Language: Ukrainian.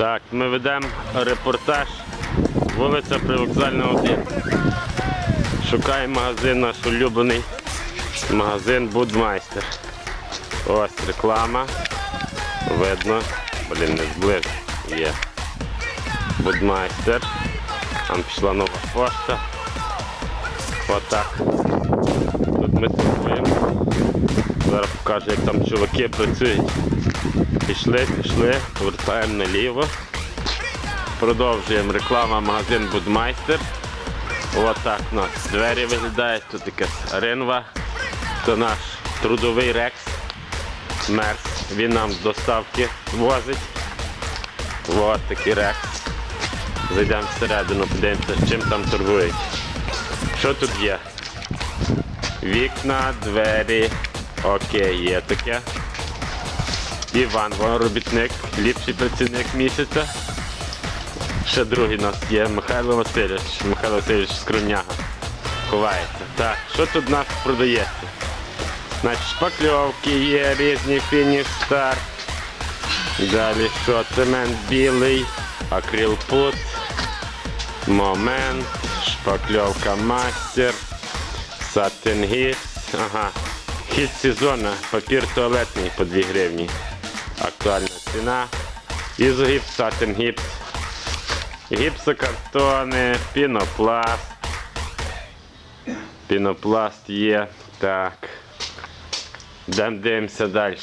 Так, ми ведемо репортаж. Вулиця Привокзальна 1. Шукаємо магазин наш улюблений. Магазин Будмайстер. Ось реклама. Видно. Блін, не зближ. Є. Будмайстер. Там пішла нова пошта. Отак. Тут ми торгуємо. Зараз покажу, як там чуваки працюють. Пішли, пішли, повертаємо наліво. Продовжуємо реклама магазин Будмайстер. Отак у нас двері виглядають, тут якась ринва. Це наш трудовий рекс. Мерс. Він нам з доставки возить. Ось такий рекс. Зайдемо всередину, подивимося, чим там торгують. Що тут є? Вікна, двері. Окей, є таке. Іван, вон робітник, ліпший працівник місяця. Ще другий у нас є Михайло Васильович. Михайло Васильович скромняга. Ховається. Так, що тут у нас продається? Значить, шпакльовки є, різні фініш стар. Далі що? Цемент білий, акрилпут, момент, шпакльовка мастер, сатингіс. Ага. Хід сезону, папір туалетний по 2 гривні. Актуальна ціна. Ізогіпс, гипс, Гіпсокартони, пінопласт. Пінопласт є. Так. Дам дивимося далі.